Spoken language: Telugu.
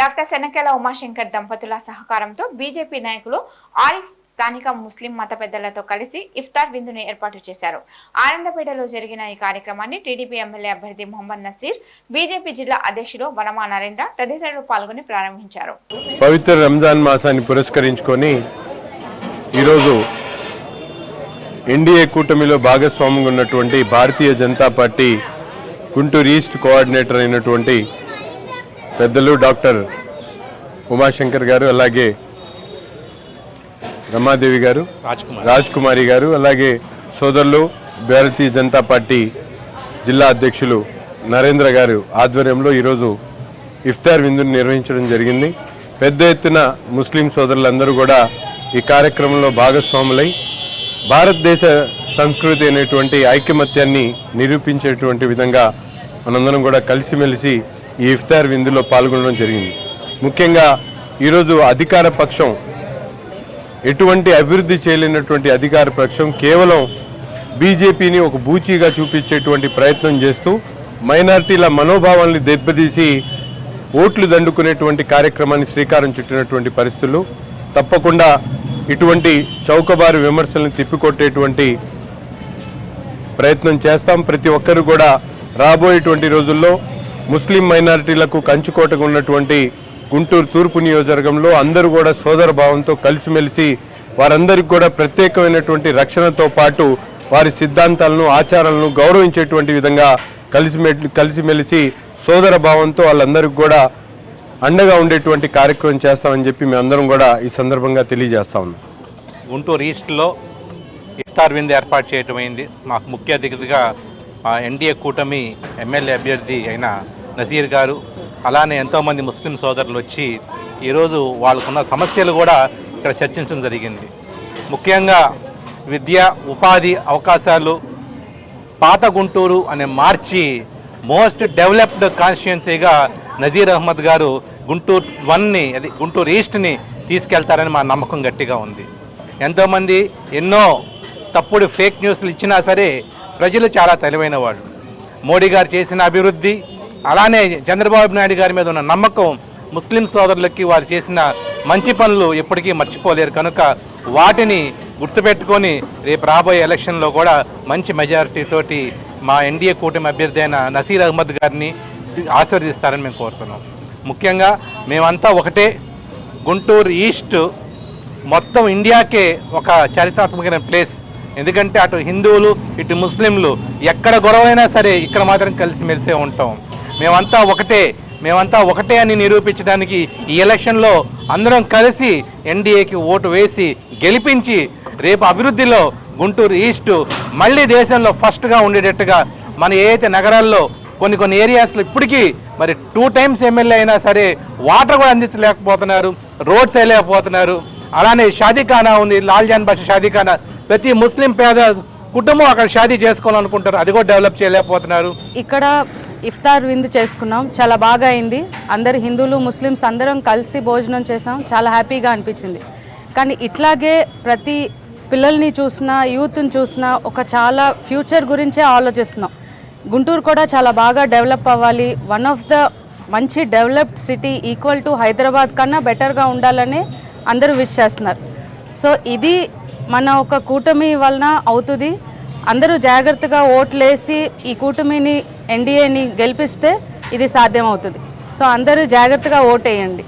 డాక్టర్ శనకెల ఉమాశంకర్ దంపతుల సహకారంతో బీజేపీ నాయకులు ఆరిఫ్ స్థానిక ముస్లిం మత పెద్దలతో కలిసి ఇఫ్తార్ విందును ఏర్పాటు చేశారు. ఆనందపేటలో జరిగిన ఈ కార్యక్రమాన్ని టీడీపీ ఎమ్మెల్యే అభ్యర్థి మొహమ్మద్ నసీర్ బీజేపీ జిల్లా అధ్యక్షుడు వనమా నరేంద్ర తదితరులు పాల్గొని ప్రారంభించారు. పవిత్ర రంజాన్ మాసాన్ని పురస్కరించుకొని ఈరోజు ఎన్డీఏ కూటమిలో భాగస్వామ్యంగా ఉన్నటువంటి Bharatiya Janata party Guntur east coordinator అయినటువంటి పెద్దలు డాక్టర్ ఉమాశంకర్ గారు అలాగే రమాదేవి గారు రాజ్ కుమారి గారు అలాగే సోదరులు భారతీయ జనతా పార్టీ జిల్లా అధ్యక్షులు నరేంద్ర గారు ఆధ్వర్యంలో ఈరోజు ఇఫ్తార్ విందును నిర్వహించడం జరిగింది. పెద్ద ఎత్తున ముస్లిం సోదరులందరూ కూడా ఈ కార్యక్రమంలో భాగస్వాములై భారతదేశ సంస్కృతి అనేటువంటి ఐకమత్యాన్ని నిరూపించేటువంటి విధంగా మనందరం కూడా కలిసిమెలిసి ఈ ఇఫ్తార్ విందులో పాల్గొనడం జరిగింది. ముఖ్యంగా ఈరోజు అధికార పక్షం ఎటువంటి అభివృద్ధి చేయలేనటువంటి అధికార పక్షం కేవలం బీజేపీని ఒక బూచీగా చూపించేటువంటి ప్రయత్నం చేస్తూ మైనారిటీల మనోభావాల్ని దెబ్బతీసి ఓట్లు దండుకునేటువంటి కార్యక్రమాన్ని శ్రీకారం చుట్టినటువంటి పరిస్థితులు తప్పకుండా ఇటువంటి చౌకబారు విమర్శలను తిప్పికొట్టేటువంటి ప్రయత్నం చేస్తాం. ప్రతి ఒక్కరు కూడా రాబోయేటువంటి రోజుల్లో ముస్లిం మైనారిటీలకు కంచుకోటగా ఉన్నటువంటి గుంటూరు తూర్పు నియోజకవర్గంలో అందరూ కూడా సోదర భావంతో కలిసిమెలిసి వారందరికీ కూడా ప్రత్యేకమైనటువంటి రక్షణతో పాటు వారి సిద్ధాంతాలను ఆచారాలను గౌరవించేటువంటి విధంగా కలిసిమె కలిసిమెలిసి సోదర భావంతో వాళ్ళందరికీ కూడా అండగా ఉండేటువంటి కార్యక్రమం చేస్తామని చెప్పి మేమందరం కూడా ఈ సందర్భంగా తెలియజేస్తా ఉన్నాం. గుంటూరు ఈస్ట్లో ఇఫ్తార్ విందు ఏర్పాటు చేయటమైంది. మాకు ముఖ్య అతిథిగా ఆ, ఎన్డీఏ కూటమి ఎమ్మెల్యే అభ్యర్థి అయిన నజీర్ గారు అలానే ఎంతోమంది ముస్లిం సోదరులు వచ్చి ఈరోజు వాళ్ళకున్న సమస్యలు కూడా ఇక్కడ చర్చించడం జరిగింది. ముఖ్యంగా విద్య ఉపాధి అవకాశాలు పాత గుంటూరు అనే మార్చి మోస్ట్ డెవలప్డ్ కాన్స్టిట్యున్సీగా నజీర్ అహ్మద్ గారు గుంటూరు వన్ని అది గుంటూరు ఈస్ట్ని తీసుకెళ్తారని మా నమ్మకం గట్టిగా ఉంది. ఎంతోమంది ఎన్నో తప్పుడు ఫేక్ న్యూస్లు ఇచ్చినా సరే ప్రజలు చాలా తెలివైన వాళ్ళు. మోడీ గారు చేసిన అభివృద్ధి అలానే చంద్రబాబు నాయుడు గారి మీద ఉన్న నమ్మకం ముస్లిం సోదరులకి వారు చేసిన మంచి పనులు ఎప్పటికీ మర్చిపోలేరు. కనుక వాటిని గుర్తుపెట్టుకొని రేపు రాబోయే ఎలక్షన్లో కూడా మంచి మెజారిటీ తోటి మా ఎన్డీఏ కూటమి అభ్యర్థి అయిన నసీర్ అహ్మద్ గారిని ఆశీర్వదిస్తారని మేము కోరుతున్నాం. ముఖ్యంగా మేమంతా ఒకటే గుంటూరు ఈస్ట్ మొత్తం ఇండియాకే ఒక చారిత్రాత్మకమైన ప్లేస్. ఎందుకంటే అటు హిందువులు ఇటు ముస్లింలు ఎక్కడ గొడవైనా సరే ఇక్కడ మాత్రం కలిసిమెలిసే ఉంటాం. మేమంతా ఒకటే మేమంతా ఒకటే అని నిరూపించడానికి ఈ ఎలక్షన్లో అందరం కలిసి ఎన్డీఏకి ఓటు వేసి గెలిపించి రేపు అభివృద్ధిలో గుంటూరు ఈస్ట్ మళ్ళీ దేశంలో ఫస్ట్గా ఉండేటట్టుగా మన ఏదైతే నగరాల్లో కొన్ని కొన్ని ఏరియాస్లో ఇప్పటికీ మరి టూ టైమ్స్ ఎమ్మెల్యే అయినా సరే వాటర్ కూడా అందించలేకపోతున్నారు రోడ్స్ వేయలేకపోతున్నారు. అలానే షాదీఖానా ఉంది లాల్జాన్ బాషా షాదీఖానా ప్రతి ముస్లిం పేద కుటుంబం అక్కడ షాదీ చేసుకోవాలనుకుంటారు అది కూడా డెవలప్ చేయలేకపోతున్నారు. ఇక్కడ ఇఫ్తార్ విందు చేసుకున్నాం. చాలా బాగా అయింది. అందరు హిందువులు ముస్లిమ్స్ అందరం కలిసి భోజనం చేసాం. చాలా హ్యాపీగా అనిపించింది. కానీ ఇట్లాగే ప్రతి పిల్లల్ని చూసినా యూత్ని చూసినా ఒక చాలా ఫ్యూచర్ గురించే ఆలోచిస్తున్నాం. గుంటూరు కూడా చాలా బాగా డెవలప్ అవ్వాలి. వన్ ఆఫ్ ద మంచి developed city equal to Hyderabad కన్నా బెటర్గా ఉండాలని అందరూ విష్ చేస్తున్నారు. సో ఇది మన ఒక కూటమి వలన అవుతుంది. అందరూ జాగ్రత్తగా ఓట్లేసి ఈ కూటమిని ఎన్డీఏని గెలిపిస్తే ఇది సాధ్యమవుతుంది. సో అందరూ జాగ్రత్తగా ఓటేయండి.